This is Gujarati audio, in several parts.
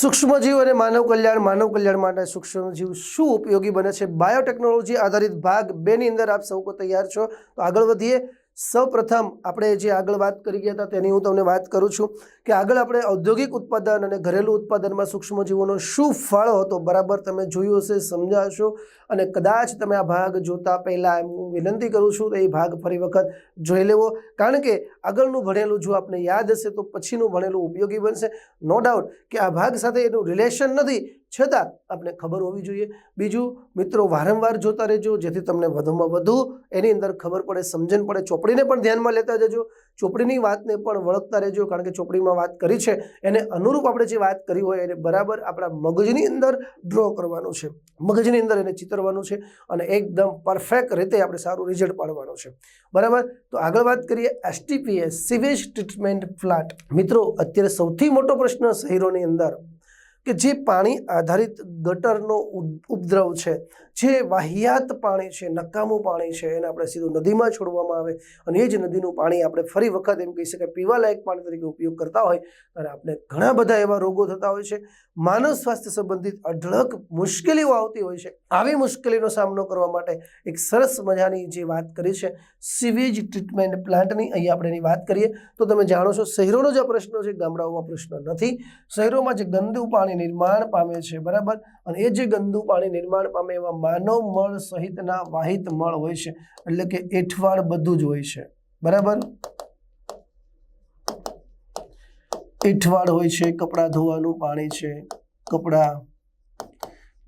સૂક્ષ્મજીવ અને માનવ કલ્યાણ માનવ કલ્યાણ માટે સૂક્ષ્મજીવ શું ઉપયોગી બને છે? બાયોટેકનોલોજી આધારિત ભાગ બેની અંદર આપ સૌ તૈયાર છો? તો આગળ વધીએ. સૌપ્રથમ આપણે જે આગળ વાત કરી ગયા હતા તેની હું તમને વાત કરું છું કે આગળ આપણે ઔદ્યોગિક ઉત્પાદન અને ઘરેલું ઉત્પાદનમાં સૂક્ષ્મજીવોનો શું ફાળો હતો બરાબર તમે જોયું હશે, સમજાશો અને કદાચ તમે આ ભાગ જોતા પહેલાં હું વિનંતી કરું છું તો એ ભાગ ફરી વખત જોઈ લેવો. કારણ કે આગળનું ભણેલું જો આપને યાદ હશે તો પછીનું ભણેલું ઉપયોગી બનશે. નો ડાઉટ કે આ ભાગ સાથે એનું રિલેશન નથી. છતાં આપણે ખબર હોવી જોઈએ. બીજું, મિત્રો, વારંવાર જોતા રહેજો, જેથી તમને વધુમાં વધુ એની અંદર ખબર પડે, સમજણ પડે. ચોપડીને પણ ધ્યાનમાં લેતા જજો. ચોપડીની વાતને પણ વળગતા રહેજો, કારણ કે ચોપડીમાં વાત કરી છે. એને અનુરૂપ આપણે જે વાત કરી હોય, એને બરાબર આપણા મગજની અંદર ડ્રો કરવાનું છે. મગજની અંદર એને ચિતરવાનું છે અને એકદમ પરફેક્ટ રીતે આપણે સારું રિઝલ્ટ પાડવાનું છે. બરાબર? તો આગળ વાત કરીએ એસટીપીએસ સિવેજ ટ્રીટમેન્ટ પ્લાન્ટ. મિત્રો, અત્યારે સૌથી મોટો પ્રશ્ન શહેરોની અંદર કે જે પાણી આધારિત ગટરનો ઉપદ્રવ છે, જે વાહિયાત પાણી છે, નકામું પાણી છે, એને આપણે સીધું નદીમાં છોડવામાં આવે અને એ જ નદીનું પાણી આપણે ફરી વખત એમ કહી શકાય પીવાલાયક પાણી તરીકે ઉપયોગ કરતા હોય, ત્યારે આપણે ઘણા બધા એવા રોગો થતા હોય છે. માનવ સ્વાસ્થ્ય સંબંધિત અઢળક મુશ્કેલીઓ આવતી હોય છે. આવી મુશ્કેલીનો સામનો કરવા માટે એક સરસ મજાની જે વાત કરી છે સિવેજ ટ્રીટમેન્ટ પ્લાન્ટની અહીંયા આપણે એની વાત કરીએ. તો તમે જાણો છો, શહેરોનો જે પ્રશ્ન છે, ગામડાઓમાં પ્રશ્ન નથી. શહેરોમાં જે ગંદુ પાણી નિર્માણ પામે છે, બરાબર? અને એ જે ગંદુ પાણી નિર્માણ પામે એવા માનવ મળ સહિતના વાહિત મળ હોય છે, એટલે કે એઠવાડ બધું જ હોય છે, બરાબર? એઠવાડ હોય છે, કપડાં ધોવાનું પાણી છે, કપડાં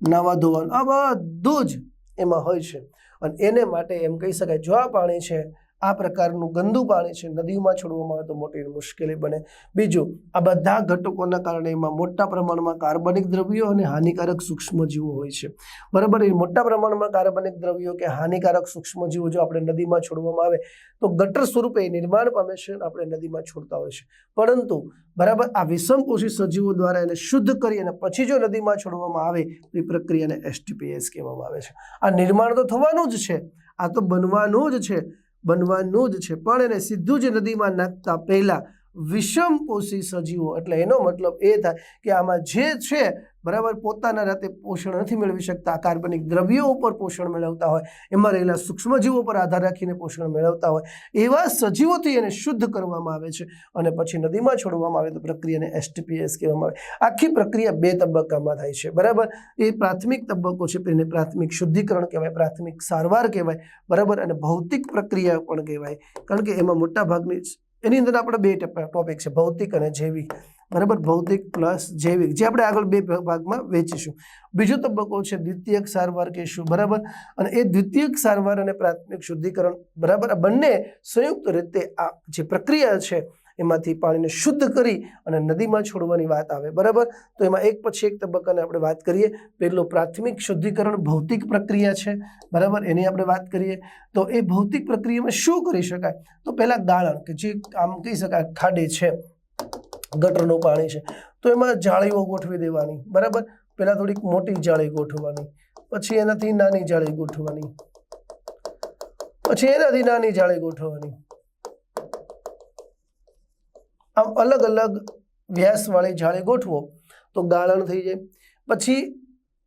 નાવા ધોવાનું, આ બધું જ એમાં હોય છે. અને એને માટે એમ કહી શકાય, જો આ પાણી છે આ પ્રકારનું ગંદુ પાણી છે, નદીઓમાં છોડવામાં આવે તો મોટી મુશ્કેલી બને. બીજું, આ બધા ઘટકોના કારણે એમાં મોટા પ્રમાણમાં કાર્બનિક દ્રવ્યો અને હાનિકારક સૂક્ષ્મજીવો હોય છે. બરાબર, એ મોટા પ્રમાણમાં કાર્બનિક દ્રવ્યો કે હાનિકારક સૂક્ષ્મજીવો જો આપણે નદીમાં છોડવામાં આવે, તો ગટર સ્વરૂપે નિર્માણ પામે છે આપણે નદીમાં છોડતા હોય છે. પરંતુ, બરાબર, આ વિષમકોષી સજીવો દ્વારા એને શુદ્ધ કરી અને પછી જો નદીમાં છોડવામાં આવે, તો એ પ્રક્રિયાને એસટીપીએસ કહેવામાં આવે છે. આ નિર્માણ તો થવાનું જ છે, આ તો બનવાનું જ છે બનવાનું જ છે. પણ એને સીધું જ નદીમાં નાખતા પહેલા વિષમપોષી સજીવો. એટલે એનો મતલબ એ થાય કે આમાં જે છે, બરાબર, પોતાના રાતે પોષણ નથી મેળવી શકતા. કાર્બનિક દ્રવ્યો ઉપર પોષણ મેળવતા હોય, એમાં રહેલા સૂક્ષ્મજીવો પર આધાર રાખીને પોષણ મેળવતા હોય, એવા સજીવોથી એને શુદ્ધ કરવામાં આવે છે અને પછી નદીમાં છોડવામાં આવે તો પ્રક્રિયાને એસટીપીએસ કહેવામાં આવે. આખી પ્રક્રિયા બે તબક્કામાં થાય છે. બરાબર? એ પ્રાથમિક તબક્કો છે, એને પ્રાથમિક શુદ્ધિકરણ કહેવાય, પ્રાથમિક સારવાર કહેવાય, બરાબર? અને ભૌતિક પ્રક્રિયા પણ કહેવાય. કારણ કે એમાં મોટા ભાગની એની અંદર આપણે બે ટોપિક છે, ભૌતિક અને જૈવિક. બરાબર? ભૌતિક પ્લસ જૈવિક, જે આપણે આગળ બે ભાગમાં વેચીશું બીજો તબક્કો છે દ્વિતીયક સારવાર કહીશું, બરાબર? અને એ દ્વિતીયક સારવાર અને પ્રાથમિક શુદ્ધિકરણ, બરાબર? આ બંને સંયુક્ત રીતે આ જે પ્રક્રિયા છે એમાંથી પાણીને શુદ્ધ કરી અને નદીમાં છોડવાની વાત આવે, બરાબર? તો એમાં એક પછી એક તબક્કાને આપણે વાત કરીએ. પહેલો પ્રાથમિક શુદ્ધિકરણ ભૌતિક પ્રક્રિયા છે, બરાબર? એની આપણે વાત કરીએ. તો એ ભૌતિક પ્રક્રિયામાં શું કરી શકાય? તો પહેલાં ગાળણ કે જે આમ કહી શકાય, ખાડે છે, ગટરનું પાણી છે, તો એમાં જાળીઓ ગોઠવી દેવાની, બરાબર? પહેલાં થોડીક મોટી જાળી ગોઠવવાની, પછી એનાથી નાની જાળી ગોઠવવાની, પછી એનાથી નાની જાળી ગોઠવવાની. આમ અલગ અલગ વ્યાસવાળી જાળી ગોઠવો તો ગાળણ થઈ જાય. પછી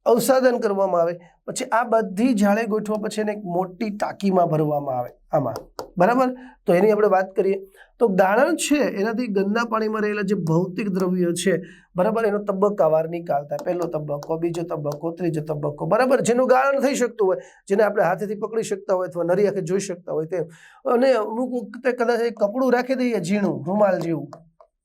અવસાદન કરવામાં આવે. પછી આ બધી જાળે ગોઠવા પછી એને એક મોટી ટાંકીમાં ભરવામાં આવે. આમાં. બરાબર? તો એની આપણે વાત કરીએ. તો ગાળણ છે, એનાથી ગંદા પાણીમાં રહેલા જે ભૌતિક દ્રવ્યો છે, બરાબર? એનો તબક્કાવાર નીકાળતા પહેલો તબક્કો, બીજો તબક્કો, ત્રીજો તબક્કો, બરાબર? જેનું ગાળણ થઈ શકતું હોય, જેને આપણે હાથેથી પકડી શકતા હોય અથવા નરી આંખે જોઈ શકતા હોય તેમ. અને અમુક વખતે કદાચ કપડું રાખી દઈએ, ઝીણું, રૂમાલ જેવું.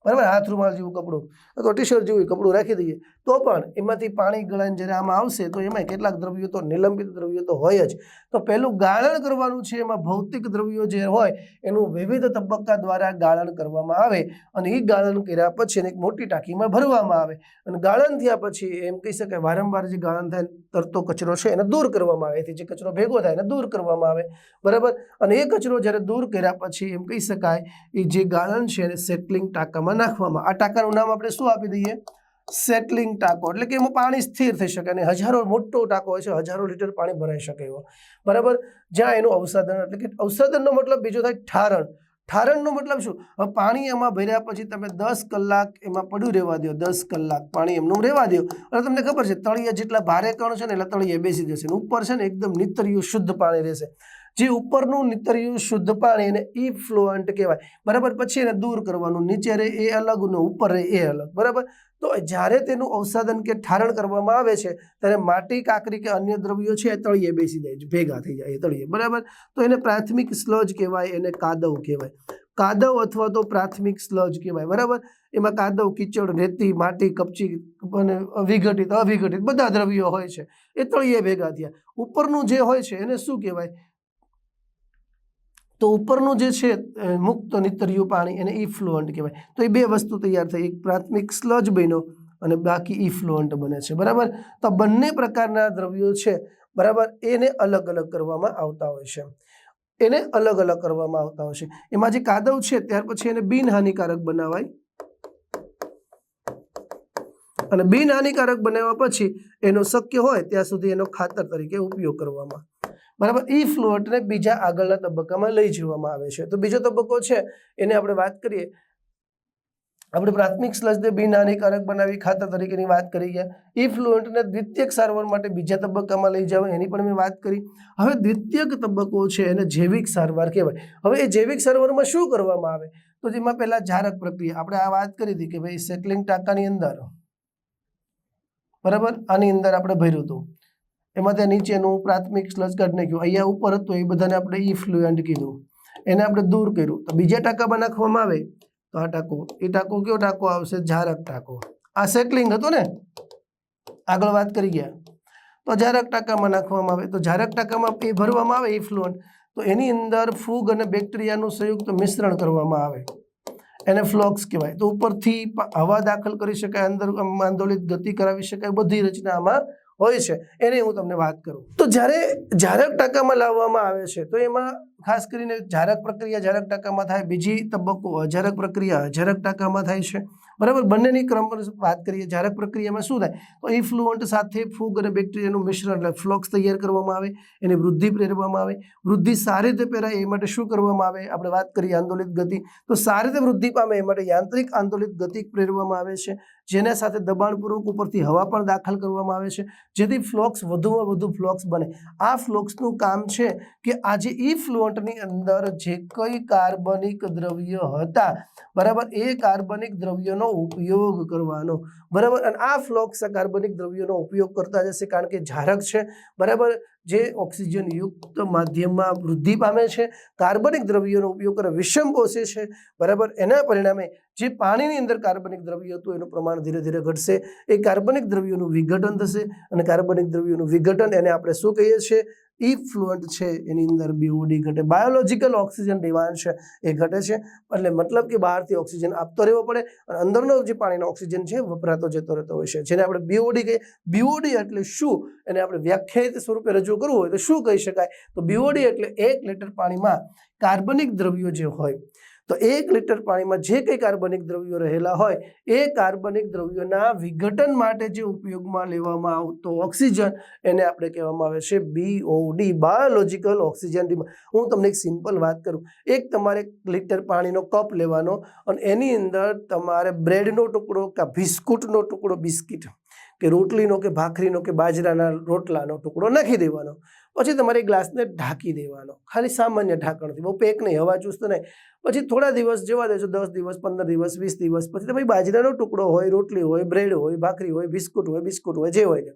બરાબર? હાથ રૂમાલ જેવું કપડું. અથવા ટી શર્ટ જેવું કપડું રાખી દઈએ. તો પણ એમાંથી પાણી ગળાઈને જ્યારે આમાં આવશે, તો એમાં કેટલાક દ્રવ્યો તો નિલંબિત દ્રવ્યો તો હોય જ. તો પહેલું ગાળણ કરવાનું છે, એમાં ભૌતિક દ્રવ્યો જે હોય, એનું વિવિધ તબક્કા દ્વારા ગાળણ કરવામાં આવે અને એ ગાળણ કર્યા પછી એને એક મોટી ટાંકીમાં ભરવામાં આવે. અને ગાળણ થયા પછી એમ કહી શકાય વારંવાર જે ગાળણ થાય, તરતો કચરો છે, એને દૂર કરવામાં આવે. જે કચરો ભેગો થાય, એને દૂર કરવામાં આવે. બરાબર? અને એ કચરો જ્યારે દૂર કર્યા પછી એમ કહી શકાય એ જે ગાળણ છે એને સેટલિંગ ટાંકામાં નાખવામાં આ ટાંકાનું નામ આપણે શું આપી દઈએ? સેટલિંગ ટાંકો, એટલે કે એમાં પાણી સ્થિર થઈ શકે અને હજારો, મોટો ટાંકો હોય છે, હજારો લીટર પાણી ભરાઈ શકે એવો. બરાબર? જ્યાં એનું અવસાધન એટલે કે અવસાધનનો મતલબ બીજો થાય ઠારણ. ઠારણનો મતલબ શું? હવે પાણી એમાં ભર્યા પછી તમે દસ કલાક એમાં પડ્યું રહેવા દો દસ કલાક પાણી એમનું રહેવા દો અને તમને ખબર છે, તળિયે જેટલા ભારે કણ છે ને એટલા તળિયે બેસી જશે ઉપર છે ને એકદમ નિતર્યું શુદ્ધ પાણી રહેશે. જે ઉપરનું નિતર્યું શુદ્ધ પાણી એને ઈ ફ્લુઅન્ટ કહેવાય. બરાબર? પછી એને દૂર કરવાનું, નીચે રહે એ અલગ ઉપર રહે એ અલગ. બરાબર? તો જ્યારે તેનું અવસાદન કે ઠારણ કરવામાં આવે છે, ત્યારે માટી, કાકરી કે અન્ય દ્રવ્યો છે એ તળિયે બેસી જાય છે, ભેગા થઈ જાય એ તળિયે, બરાબર? તો એને પ્રાથમિક સ્લજ કહેવાય, એને કાદવ કહેવાય. કાદવ અથવા તો પ્રાથમિક સ્લજ કહેવાય, બરાબર? એમાં કાદવ, કીચડ, રેતી, માટી, કપચી અને વિઘટિત અવિઘટિત બધા દ્રવ્યો હોય છે, એ તળિયે ભેગા થયા. ઉપરનું જે હોય છે એને શું કહેવાય? તો ઉપરનું જે છે મુક્ત નિતર્યું પાણી એને ઇફ્લુઅન્ટ કહેવાય. તો એ બે વસ્તુ તૈયાર થઈ. એક પ્રાથમિક સ્લજ બન્યો અને બાકી ઇફ્લુઅન્ટ બને છે. બરાબર? તો બંને પ્રકારના દ્રવ્યો છે, બરાબર? એને અલગ અલગ કરવામાં આવતા હોય છે. એને અલગ અલગ કરવામાં આવતા હોય છે. એમાં જે કાદવ છે, ત્યાર પછી એને બિનહાનિકારક બનાવાય. અને બિનહાનિકારક બનાવ્યા પછી એનો શક્ય હોય, ત્યાં સુધી એનો ખાતર તરીકે ઉપયોગ કરવામાં બરાબર? ઈ ફ્લુઅન્ટને બીજા આગળના તબક્કામાં લઈ જવામાં આવે છે. તો બીજો તબક્કો છે, એને આપણે વાત કરીએ. આપણે પ્રાથમિક સ્લજને બિનહાનિકારક બનાવી ખાતર તરીકેની વાત કરી ગયા. ઈ ફ્લુઅન્ટને દ્વિતીયક સારવાર માટે બીજા તબક્કામાં લઈ જવા એની પણ મેં વાત કરી. હવે દ્વિતીયક તબક્કો છે, એને જૈવિક સારવાર કહેવાય. હવે એ જૈવિક સારવારમાં શું કરવામાં આવે? તો જેમાં પહેલાં જારક પ્રક્રિયા. આપણે આ વાત કરી હતી કે ભાઈ સેટલિંગ ટાંકાની અંદર, બરાબર? આની અંદર આપણે ભર્યું હતું. એમાં ત્યાં નીચેનું પ્રાથમિક સ્લજ કાઢી નાખ્યું. અહીંયા ઉપર હતું, એ બધાને આપણે ઈ ફ્લુએન્ટ કીધું. એને આપણે દૂર કર્યું. તો બીજા ટાંકામાં નાખવામાં આવે, તો આ ટાંકો, એ ટાંકો કયો ટાંકો આવશે? ઝારક ટાંકો. આ સેટલિંગ હતું ને? આગળ વાત કરી ગયા. તો જારક ટાંકામાં નાખવામાં આવે. તો ઝારક ટાંકામાં એ ભરવામાં આવે ઇફ્લુઅન્ટ તો એની અંદર ફૂગ અને બેક્ટેરિયાનું સંયુક્ત મિશ્રણ કરવામાં આવે. એને ફ્લોક્સ કહેવાય. તો ઉપરથી હવા દાખલ કરી શકાય, અંદર આંદોલિત ગતિ કરાવી શકાય, બધી રચના આમાં હોય છે, એની હું તમને વાત કરું. તો જ્યારે જારક ટાંકામાં લાવવામાં આવે છે, તો એમાં ખાસ કરીને જારક પ્રક્રિયા જારક ટાંકામાં થાય, બીજી તબક્કો અજારક પ્રક્રિયા અજારક ટાંકામાં થાય છે. બરાબર? બંનેની ક્રમ વાત કરીએ, જારક પ્રક્રિયામાં શું થાય? તો ઇફ્લુઅન્ટ સાથે ફૂગ અને બેક્ટેરિયાનું મિશ્રણ એટલે ફ્લોક્સ તૈયાર કરવામાં આવે, એની વૃદ્ધિ પ્રેરવામાં આવે. વૃદ્ધિ સારી રીતે પ્રેરાય એ માટે શું કરવામાં આવે? આપણે વાત કરીએ આંદોલિત ગતિ. તો સારી રીતે વૃદ્ધિ પામે એ માટે યાંત્રિક આંદોલિત ગતિ પ્રેરવામાં આવે છે. જેના સાથે દબાણપૂર્વક ઉપરથી હવા પણ દાખલ કરવામાં આવે છે. જેથી ફ્લોક્સ વધુમાં વધુ ફ્લોક્સ બને. આ ફ્લોક્સનું કામ છે કે આજે જે ઈ અંદર જે કઈ કાર્બનિક દ્રવ્ય હતા, બરાબર, એ કાર્બનિક દ્રવ્યનો ઉપયોગ કરવાનો, બરાબર, અને આ ફ્લોક્સ કાર્બનિક દ્રવ્યોનો ઉપયોગ કરતા જશે કારણ કે ઝારક છે, બરાબર, જે ઓક્સિજન યુક્ત માધ્યમમાં વૃદ્ધિ પામે છે, કાર્બનિક દ્રવ્યોનો ઉપયોગ કરે વિષમ કોષે છે, બરાબર, એના પરિણામે જે પાણીની અંદર કાર્બનિક દ્રવ્ય હતું એનું પ્રમાણ ધીરે ધીરે ઘટશે, એ કાર્બનિક દ્રવ્યોનું વિઘટન થશે, અને કાર્બનિક દ્રવ્યોનું વિઘટન એને આપણે શું કહીએ છીએ? ઇફ્લુઅન્ટ છે, એની અંદર બીઓડી ઘટે બાયોલોજિકલ ઓક્સિજન ડિમાન્ડ છે, એ ઘટે છે. એટલે મતલબ કે બહારથી ઓક્સિજન આપતો રહેવો પડે અને અંદરનો જે પાણીનો ઓક્સિજન છે વપરાતો જતો રહેતો હોય છે. જેને આપણે બીઓડી કહીએ બીઓડી એટલે શું? એને આપણે વ્યાખ્યાયિત સ્વરૂપે રજૂ કરવું હોય તો શું કહી શકાય? તો બીઓડી એટલે એક લીટર પાણીમાં કાર્બનિક દ્રવ્યો જે હોય તો એક લીટર પાણીમાં જે કંઈ કાર્બનિક દ્રવ્યો રહેલા હોય, એ કાર્બનિક દ્રવ્યોના વિઘટન માટે જે ઉપયોગમાં લેવામાં આવતો ઓક્સિજન એને આપણે કહેવામાં આવે છે બીઓડી બાયોલોજિકલ ઓક્સિજન હું તમને એક સિમ્પલ વાત કરું. એક તમારે લીટર પાણીનો કપ લેવાનો અને એની અંદર તમારે બ્રેડનો ટુકડો કે બિસ્કુટનો ટુકડો, બિસ્કિટ કે રોટલીનો કે ભાખરીનો કે બાજરાના રોટલાનો ટુકડો નાખી દેવાનો. પછી તમારે ગ્લાસને ઢાંકી દેવાનો. ખાલી સામાન્ય ઢાંકણથી, બહુ પેક નહીં, હવા ચુસ્ત નહીં. પછી થોડા દિવસ જવા દેજો, દસ દિવસ, પંદર દિવસ, વીસ દિવસ. પછી તમે બાજરાનો ટુકડો હોય, રોટલી હોય, બ્રેડ હોય, ભાખરી હોય, બિસ્કુટ હોય બિસ્કુટ હોય, જે હોય. તે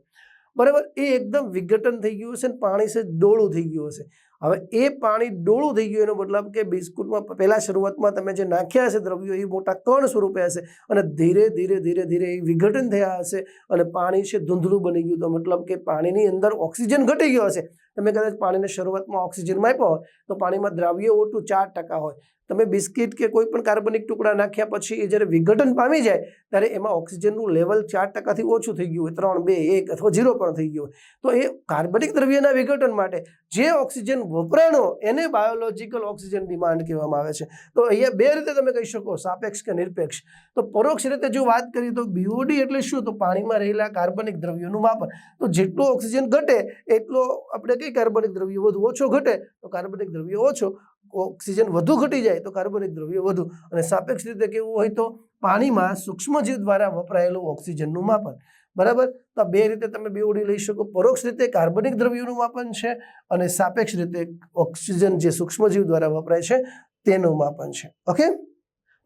બરાબર? એ એકદમ વિઘટન થઈ ગયું હશે ને પાણી છે ડોળું થઈ ગયું હશે. હવે એ પાણી ડોળું થઈ ગયું એનો મતલબ કે બિસ્કુટમાં, પહેલાં શરૂઆતમાં તમે જે નાખ્યા હશે દ્રવ્યો, એ મોટા કણ સ્વરૂપે હશે. અને ધીરે ધીરે ધીરે ધીરે એ વિઘટન થયા હશે અને પાણી છે ધૂંધળું બની ગયું. તો મતલબ કે પાણીની અંદર ઓક્સિજન ઘટી ગયો હશે. તમે કદાચ પાણીને શરૂઆતમાં ઓક્સિજન આપ્યો હોય તો પાણીમાં દ્રાવ્ય ઓટું ચાર ટકા હોય. તમે બિસ્કિટ કે કોઈ પણ કાર્બનિક ટુકડા નાખ્યા પછી એ જ્યારે વિઘટન પામી જાય, ત્યારે એમાં ઓક્સિજનનું લેવલ ચાર ટકાથી ઓછું થઈ ગયું હોય. ત્રણ, બે, એક અથવા ઝીરો પણ થઈ ગયું તો એ કાર્બનિક દ્રવ્યના વિઘટન માટે જે ઓક્સિજન વપરાણો એને બાયોલોજિકલ ઓક્સિજન ડિમાન્ડ કહેવામાં આવે છે. તો અહીંયા બે રીતે તમે કહી શકો, સાપેક્ષ કે નિરપેક્ષ. તો પરોક્ષ રીતે જો વાત કરીએ તો બીઓડી એટલે શું? તો પાણીમાં રહેલા કાર્બનિક દ્રવ્યોનું માપન. તો જેટલો ઓક્સિજન ઘટે, એટલો આપણે કઈ કાર્બનિક દ્રવ્યો વધુ ઓછો ઘટે? તો કાર્બનિક દ્રવ્યો ઓછો. ઓક્સિજન વધુ ઘટી જાય તો કાર્બનિક દ્રવ્ય વધુ. અને સાપેક્ષ રીતે કેવું હોય તો પાણીમાં સૂક્ષ્મજીવ દ્વારા વપરાયેલું ઓક્સિજનનું માપન. બરાબર? તો બે રીતે તમે બે ઓડી લઈ શકો. પરોક્ષ રીતે કાર્બનિક દ્રવ્યોનું માપન છે અને સાપેક્ષ રીતે ઓક્સિજન જે સૂક્ષ્મજીવ દ્વારા વપરાય છે તેનું માપન છે. ઓકે?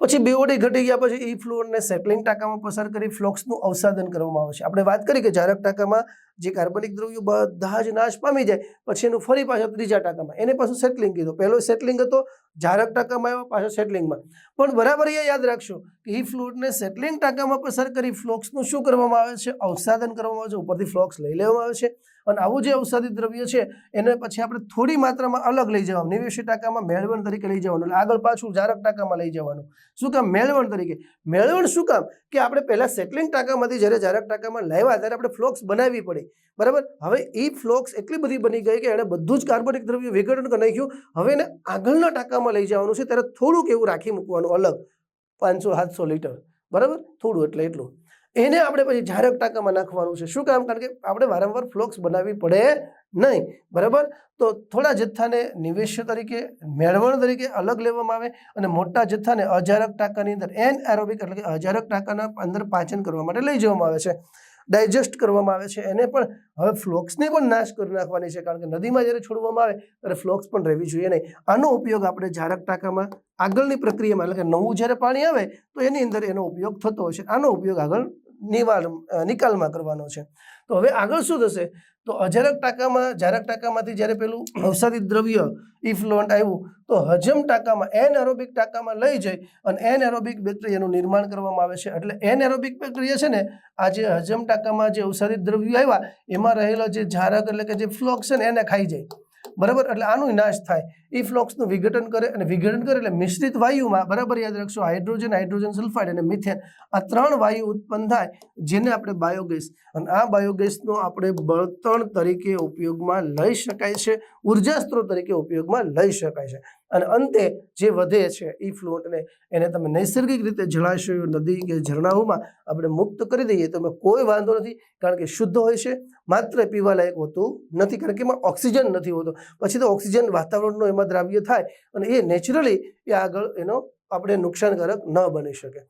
પછી બેવડી ઘટી ગયા પછી ઈ ફ્લોરને સેટલિંગ ટાંકામાં પસાર કરી ફ્લોક્સનું અવસાદન કરવામાં આવે છે. આપણે વાત કરી કે જારક ટાંકામાં જે કાર્બનિક દ્રવ્યો બધા જ નાશ પામી જાય, પછી એનું ફરી પાછા ત્રીજા ટાંકામાં. એને પાછું સેટલિંગ કીધું. પહેલો સેટલિંગ હતો, જારક ટાંકામાં આવ્યો, પાછો સેટલિંગમાં પણ બરાબર એ યાદ રાખશો કે ઈ ફ્લોરને સેટલિંગ ટાંકામાં પસાર કરી ફ્લોક્સનું શું કરવામાં આવે છે? અવસાદન કરવામાં આવે છે. ઉપરથી ફ્લોક્સ લઈ લેવામાં આવે છે. અને આવું જે ઔષધિ દ્રવ્ય છે, એને પછી આપણે થોડી માત્રામાં અલગ લઈ જવાનું. નિવેશી ટાંકામાં મેળવણ તરીકે લઈ જવાનું. એટલે આગળ પાછું જારક ટાંકામાં લઈ જવાનું. શું કામ? મેળવણ તરીકે. મેળવણ શું કામ? કે આપણે પહેલાં સેટલિંગ ટાંકામાંથી જ્યારે જારક ટાંકામાં લાવ્યા, ત્યારે આપણે ફ્લોક્સ બનાવવી પડી. બરાબર? હવે એ ફ્લોક્સ એટલી બધી બની ગઈ કે એણે બધું જ કાર્બનિક દ્રવ્ય વિઘટન કરી નાખ્યું. હવે એને આગળના ટાંકામાં લઈ જવાનું છે, ત્યારે થોડુંક એવું રાખી મૂકવાનું અલગ. પાંચસો, સાતસો લીટર. બરાબર? થોડું એટલે એટલું. એને આપણે પછી જારક ટાંકામાં નાખવાનું છે. શું કામ? કારણ કે આપણે વારંવાર ફ્લોક્સ બનાવવી પડે નહીં. બરાબર? તો થોડા જથ્થાને નિવેશ્ય તરીકે, મેળવણ તરીકે અલગ લેવામાં આવે અને મોટા જથ્થાને અજારક ટાંકાની અંદર એન એરોબિક એટલે કે અજારક ટાંકાના અંદર પાચન કરવા માટે લઈ જવામાં આવે છે. ડાયજેસ્ટ કરવામાં આવે છે. એને પણ હવે ફ્લોક્સને પણ નાશ કરી નાખવાની છે, કારણ કે નદીમાં જ્યારે છોડવામાં આવે ત્યારે ફ્લોક્સ પણ રહેવી જોઈએ નહીં. આનો ઉપયોગ આપણે જારક ટાંકામાં આગળની પ્રક્રિયામાં, એટલે કે નવું જ્યારે પાણી આવે તો એની અંદર એનો ઉપયોગ થતો હોય છે. આનો ઉપયોગ આગળ નિવાલ નિકાલમાં કરવાનો છે. તો હવે આગળ શું થશે? તો અજારક ટાંકામાં, જારક ટાંકામાંથી જ્યારે પેલું અવસાદિત દ્રવ્ય ઇફ્લોન્ટ આવ્યું, તો હજમ ટાંકામાં એન એરોબિક ટાંકામાં લઈ જઈ અને એન એરોબિક બેક્ટેરિયાનું નિર્માણ કરવામાં આવે છે. એટલે એન એરોબિક બેક્ટેરિયા છે ને, આ જે હજમ ટાંકામાં જે અવસાદિત દ્રવ્યો આવ્યા, એમાં રહેલો જે જારક એટલે કે જે ફ્લોક્સ છે ને, એને ખાઈ જાય. બરાબર? એટલે આનું નાશ થાય. એ ફ્લોક્સનું વિઘટન કરે અને વિઘટન કરે એટલે મિશ્રિત વાયુમાં, બરાબર યાદ રાખશો, હાઇડ્રોજન હાઇડ્રોજન સલ્ફાઇડ અને મિથેન, આ ત્રણ વાયુ ઉત્પન્ન થાય જેને આપણે બાયોગેસ અને આ બાયોગેસનો આપણે બળતણ તરીકે ઉપયોગમાં લઈ શકાય છે ઊર્જા સ્ત્રોત તરીકે ઉપયોગમાં લઈ શકાય છે. અને અંતે જે વધે છે એ ફ્લોટને એને તમે નૈસર્ગિક રીતે જળાશયો, નદી કે ઝરણાઓમાં આપણે મુક્ત કરી દઈએ તો કોઈ વાંધો નથી, કારણ કે શુદ્ધ હોય છે માત્ર પીવાલાયક હોતું નથી, કારણ કે એમાં ઓક્સિજન નથી હોતો. પછી તો ઓક્સિજન વાતાવરણનો એમાં દ્રાવ્ય થાય અને એ નેચરલી એ આગળ એનો આપણે નુકસાનકારક ન બની શકે.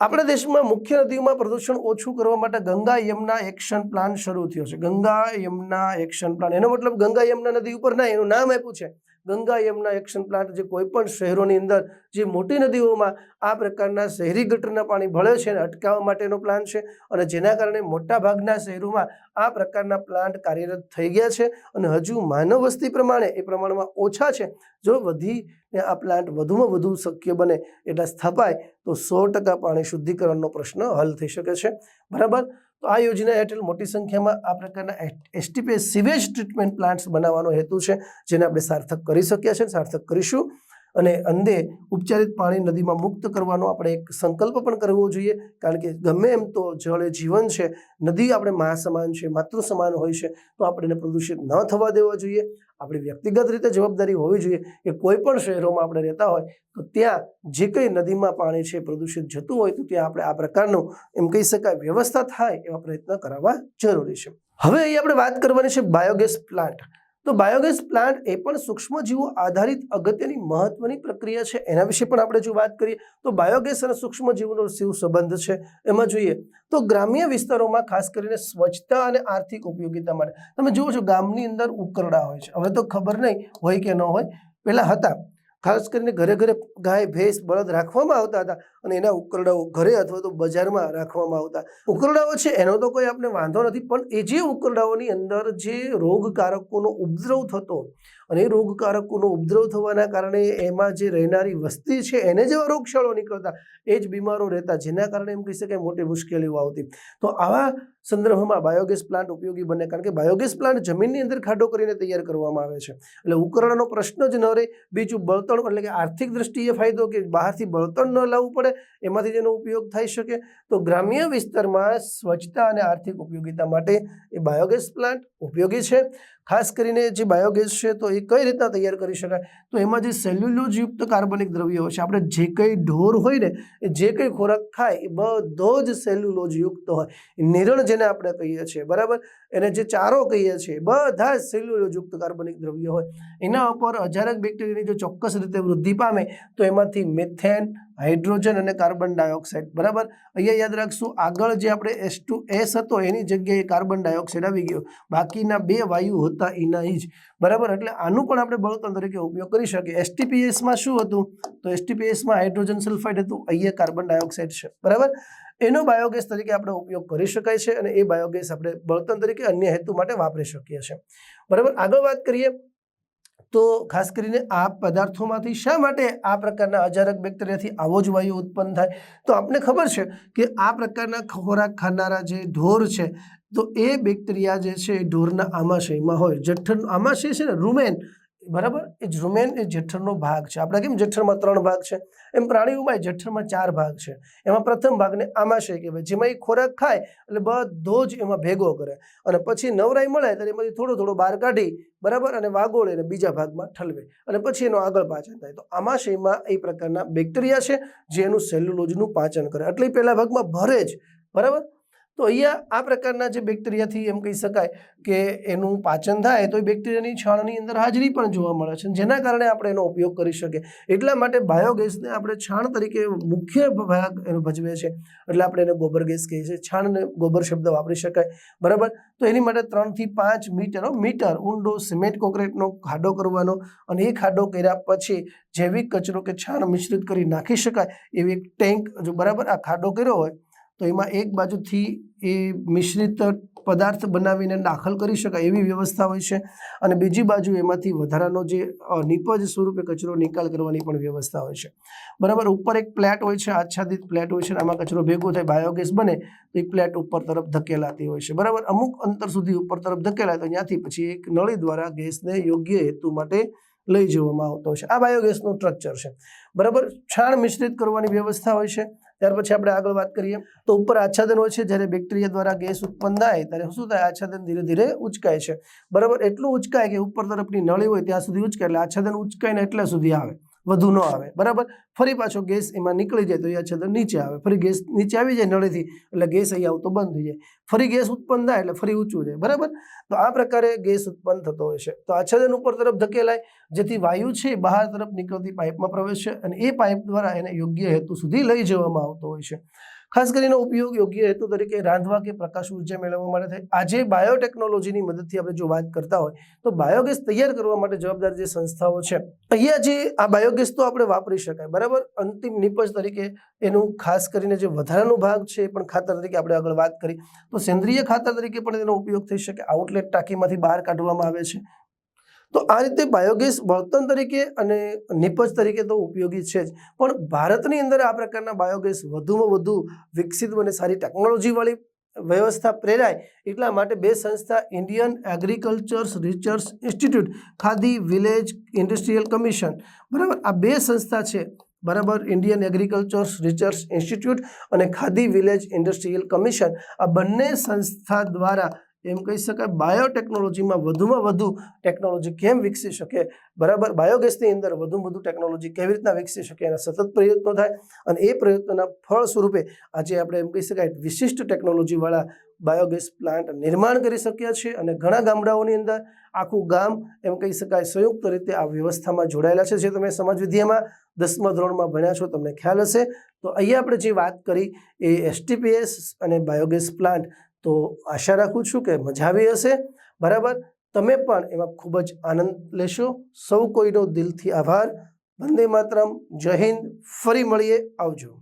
આપણા દેશમાં મુખ્ય નદીઓમાં પ્રદૂષણ ઓછું કરવા માટે ગંગા યમુના એક્શન પ્લાન શરૂ થયો છે. ગંગા યમુના એક્શન પ્લાન, એનો મતલબ ગંગા યમુના નદી ઉપર ના એનું નામ આપ્યું છે. ગંગા યમુના એક્શન પ્લાન્ટ જે કોઈ પણ શહેરોની અંદર, જે મોટી નદીઓમાં આ પ્રકારના શહેરી ગટરના પાણી ભળે છે એને અટકાવવા માટેનો પ્લાન છે અને જેના કારણે મોટાભાગના શહેરોમાં આ પ્રકારના પ્લાન્ટ કાર્યરત થઈ ગયા છે અને હજુ માનવ વસ્તી પ્રમાણે એ પ્રમાણમાં ઓછા છે. જો વધીને આ પ્લાન્ટ વધુમાં વધુ શક્ય બને એટલા સ્થપાય, તો સો ટકા પાણી શુદ્ધિકરણનો પ્રશ્ન હલ થઈ શકે છે. બરાબર? તો આ યોજના હેઠળ મોટી સંખ્યામાં આ પ્રકારના એસટીપી સિવેજ ટ્રીટમેન્ટ પ્લાન્ટ્સ બનાવવાનો હેતુ છે, જેને આપણે સાર્થક કરી શક્યા છે, સાર્થક કરીશું. અને અંદે ઉપચારિત પાણી નદીમાં મુક્ત કરવાનો આપણે એક સંકલ્પ પણ કરવો જોઈએ, કારણ કે ગમે એમ તો જળ એ જીવન છે, નદી આપણે મા સમાન છે માતૃ સમાન હોય છે, તો આપણે એને પ્રદૂષિત ન થવા દેવા જોઈએ. આપણી વ્યક્તિગત રીતે જવાબદારી હોવી જોઈએ કે કોઈ પણ શહેરોમાં આપણે રહેતા હોય, તો ત્યાં જે કંઈ નદીમાં પાણી છે, પ્રદૂષિત જતું હોય, તો ત્યાં આપણે આ પ્રકારનું, એમ કહી શકાય, વ્યવસ્થા થાય એવા પ્રયત્ન કરાવવા જરૂરી છે. હવે અહીં આપણે વાત કરવાની છે બાયોગેસ પ્લાન્ટ તો બાયોગેસ પ્લાન્ટ એ પણ સૂક્ષ્મજીવો આધારિત અગત્યની મહત્વની પ્રક્રિયા છે. એના વિશે પણ આપણે જો વાત કરીએ, તો બાયોગેસ અને સૂક્ષ્મજીવોનો શિવ સંબંધ છે. એમાં જોઈએ તો ગ્રામ્ય વિસ્તારોમાં ખાસ કરીને સ્વચ્છતા અને આર્થિક ઉપયોગિતા માટે. તમે જુઓ છો ગામની અંદર ઉકરડા હોય છે. હવે તો ખબર નહીં હોય કે ન હોય. પહેલાં હતા. ખાસ કરીને ઘરે ઘરે ગાય, ભેંસ, બળદ રાખવામાં આવતા હતા અને એના ઉકરડાઓ ઘરે અથવા તો બજારમાં રાખવામાં આવતા. ઉકરડાઓ છે, એનો તો કોઈ આપણે વાંધો નથી, પણ એ જે ઉકરડાઓની અંદર જે રોગકારકોનો ઉપદ્રવ થતો અને એ રોગકારકોનો ઉપદ્રવ થવાના કારણે એમાં જે રહેનારી વસ્તી છે, એને જેવા રોગશાળો નીકળતા, એ જ બીમારો રહેતા, જેના કારણે એમ કહી શકાય મોટી મુશ્કેલીઓ આવતી. તો આવા સંદર્ભમાં બાયોગેસ પ્લાન્ટ ઉપયોગી બને, કારણ કે બાયોગેસ પ્લાન્ટ જમીનની અંદર ખાડો કરીને તૈયાર કરવામાં આવે છે. એટલે ઉકરણનો પ્રશ્ન જ ન રહે, બીજું બળતણ, એટલે કે આર્થિક દ્રષ્ટિએ ફાયદો કે બહારથી બળતણ ન લાવવું પડે, એમાંથી જેનો ઉપયોગ થઈ શકે. તો ગ્રામ્ય વિસ્તારમાં સ્વચ્છતા અને આર્થિક ઉપયોગિતા માટે એ બાયોગેસ પ્લાન્ટ ઉપયોગી છે. ખાસ કરીને જે બાયોગેસ છે તો એ કઈ રીતના તૈયાર કરી શકાય? તો એમાં જે સેલ્યુલોજયુક્ત કાર્બનિક દ્રવ્યો છે, આપણે જે કંઈ ઢોર હોય ને, એ જે કંઈ ખોરાક ખાય, એ બધો જ સેલ્યુલોજયુક્ત હોય. નિરણ જેને આપણે કહીએ છીએ, બરાબર? એને જે ચારો કહીએ છીએ બધા જ સેલ્યુલોજયુક્ત કાર્બનિક દ્રવ્યો હોય. એના ઉપર હજારક બેક્ટેરિયાની જો ચોક્કસ રીતે વૃદ્ધિ પામે, તો એમાંથી મિથેન હાઇડ્રોજન અને કાર્બન ડાયોક્સાઇડ, બરાબર? અહીંયા યાદ રાખશું, આગળ જે આપણે એસ ટુ એસ હતો, એની જગ્યાએ કાર્બન ડાયોક્સાઇડ આવી ગયો. બાકીના બે વાયુ હતા, એના જ. બરાબર? એટલે આનું પણ આપણે બળતણ તરીકે ઉપયોગ કરી શકીએ. એસટીપીએસમાં શું હતું? તો એસટીપીએસમાં હાઇડ્રોજન સલ્ફાઇડ હતું, અહીંયા કાર્બન ડાયોક્સાઇડ છે. બરાબર? એનો બાયોગેસ તરીકે આપણે ઉપયોગ કરી શકાય છે અને એ બાયોગેસ આપણે બળતણ તરીકે અન્ય હેતુ માટે વાપરી શકીએ છીએ. બરાબર? આગળ વાત કરીએ. તો ખાસ કરીને આ પદાર્થોમાંથી શા માટે આ પ્રકારના અજારક બેક્ટેરિયાથી આવો જ વાયુ ઉત્પન્ન થાય? તો આપને ખબર છે કે આ પ્રકારના ખોરાક ખાનારા જે ઢોર છે, તો એ બેક્ટેરિયા જે છે એ ઢોરના આમાશયમાં હોય. જઠ્ઠરનું આમાશય છે ને, રૂમેન બરાબર? એ રૂમેન એ જઠરનો ભાગ છે. આપણે કેમ જઠરમાં ત્રણ ભાગ છે? એમ પ્રાણીઓમાં જઠરમાં ચાર ભાગ છે. એમાં પ્રથમ ભાગને આમાશય કહેવાય જેમાં એ ખોરાક ખાય એટલે બધો જ એમાં ભેગો કરે. અને પછી નવરાઈ મળે ત્યારે એમાંથી થોડો થોડો બહાર કાઢી બરાબર અને વાગોળે અને બીજા ભાગમાં ઠલવે. અને પછી એનો આગળ પાચન થાય. તો આમાશયમાં એ પ્રકારના બેક્ટેરિયા છે જે એનું સેલ્યુલોજનું પાચન કરે. એટલે એ પહેલા ભાગમાં ભરે જ. બરાબર? તો અહીંયા આ પ્રકારના જે બેક્ટેરિયાથી એમ કહી શકાય કે એનું પાચન થાય તો એ બેક્ટેરિયાની છાણની અંદર હાજરી પણ જોવા મળે છે જેના કારણે આપણે એનો ઉપયોગ કરી શકીએ. એટલા માટે બાયોગેસને આપણે છાણ તરીકે મુખ્ય ભાગ ભજવે છે. એટલે આપણે એને ગોબર ગેસ કહીએ છીએ. છાણને ગોબર શબ્દ વાપરી શકાય. બરાબર? તો એની માટે ત્રણથી પાંચ મીટરનો મીટર ઊંડો સિમેન્ટ કોન્ક્રીટનો ખાડો કરવાનો અને એ ખાડો કર્યા પછી જૈવિક કચરો કે છાણ મિશ્રિત કરી નાખી શકાય એવી એક ટેન્ક જો બરાબર આ ખાડો કર્યો હોય તો એમાં એક બાજુથી એ મિશ્રિત પદાર્થ બનાવીને દાખલ કરી શકાય એવી વ્યવસ્થા હોય છે. અને બીજી બાજુ એમાંથી વધારાનો જે નિપજ સ્વરૂપે કચરો નિકાલ કરવાની પણ વ્યવસ્થા હોય છે. બરાબર, ઉપર એક પ્લેટ હોય છે, આચ્છાદિત પ્લેટ હોય છે, અને આમાં કચરો ભેગો થાય, બાયોગેસ બને, તો એ પ્લેટ ઉપર તરફ ધકેલાતી હોય છે. બરાબર, અમુક અંતર સુધી ઉપર તરફ ધકેલાય તો ત્યાંથી પછી એક નળી દ્વારા ગેસને યોગ્ય હેતુ માટે લઈ જવામાં આવતો હોય છે. આ બાયોગેસનું સ્ટ્રક્ચર છે. બરાબર, છાણ મિશ્રિત કરવાની વ્યવસ્થા હોય છે. ત્યાર પછી આપણે આગળ વાત કરીએ તો ઉપર આચ્છાદન હોય છે, જ્યારે બેક્ટેરિયા દ્વારા ગેસ ઉત્પન્ન થાય ત્યારે શું થાય? આચ્છાદન ધીરે ધીરે ઉચકાય છે. બરાબર, એટલું ઉચકાય કે ઉપર તરફની નળી હોય ત્યાં સુધી ઉચકાય, એટલે આચ્છાદન ઉચકાઈને એટલે સુધી આવે. વધુ ન આવે. બરાબર? ફરી પાછો ગેસ એમાં નીકળી જાય તો એ આચ્છાદન નીચે આવે. ફરી ગેસ નીચે આવી જાય નળીથી, એટલે ગેસ અહીં આવતો બંધ થઈ જાય. ફરી ગેસ ઉત્પન્ન થાય એટલે ફરી ઊંચું જાય. બરાબર? તો આ પ્રકારે ગેસ ઉત્પન્ન થતો હોય છે. તો આચ્છાદન ઉપર તરફ ધકેલાય, જેથી વાયુ છે બહાર તરફ નીકળતી પાઇપમાં પ્રવેશ છે અને એ પાઇપ દ્વારા એને યોગ્ય હેતુ સુધી લઈ જવામાં આવતો હોય છે. ખાસ કરીને ઉપયોગ યોગ્ય હેતુ તરીકે રાંધવા કે પ્રકાશ ઊર્જા મેળવવા માટે થાય. આજે બાયોટેકનોલોજીની મદદથી આપણે જો વાત કરતા હોય, તો બાયોગેસ તૈયાર કરવા માટે જવાબદાર જે સંસ્થાઓ છે, અહીંયા જે આ બાયોગેસ તો આપણે વાપરી શકાય, બરાબર? અંતિમ નિપજ તરીકે એનું ખાસ કરીને જે વધારાનો ભાગ છે એ પણ ખાતર તરીકે આપણે આગળ વાત કરી. તો સેન્દ્રિય ખાતર તરીકે પણ તેનો ઉપયોગ થઈ શકે. આઉટલેટ ટાંકીમાંથી બહાર કાઢવામાં આવે છે. તો આ રીતે બાયોગેસ બળતણ તરીકે અને નિપજ તરીકે તો ઉપયોગી છે જ. પણ ભારતની અંદર આ પ્રકારના બાયોગેસ વધુમાં વધુ વિકસિત અને સારી ટેકનોલોજીવાળી વ્યવસ્થા પ્રેરાય એટલા માટે બે સંસ્થા Indian agriculture research institute Khadi village industrial commission બરાબર? આ બે સંસ્થા છે. બરાબર? ઇન્ડિયન એગ્રીકલ્ચર રિસર્ચ ઇન્સ્ટિટ્યૂટ અને ખાદી વિલેજ ઇન્ડસ્ટ્રીયલ કમિશન આ બંને સંસ્થા દ્વારા એમ કહી શકાય બાયોટેકનોલોજીમાં વધુમાં વધુ ટેકનોલોજી કેમ વિકસી શકે? બરાબર, બાયોગેસની અંદર વધુ વધુ ટેકનોલોજી કેવી રીતના વિકસી શકે એના સતત પ્રયત્નો થાય અને એ પ્રયત્નોના ફળ સ્વરૂપે આજે આપણે એમ કહી શકાય વિશિષ્ટ ટેકનોલોજીવાળા બાયોગેસ પ્લાન્ટ નિર્માણ કરી શક્યા છે અને ઘણા ગામડાઓની અંદર આખું ગામ એમ કહી શકાય સંયુક્ત રીતે આ વ્યવસ્થામાં જોડાયેલા છે. જે તમે સમાજ વિદ્યામાં દસમા ધોરણમાં ભણ્યા છો, તમને ખ્યાલ હશે. તો અહીંયા આપણે જે વાત કરી એ એસટીપીએસ અને બાયોગેસ પ્લાન્ટ તો આશા રાખું છું કે મજા આવી હશે. બરાબર? તમે પણ એમાં ખૂબ જ આનંદ લેશો. સૌ કોઈનો દિલથી આભાર. વંદે માતરમ. જય હિન્દ. ફરી મળીએ. આવજો.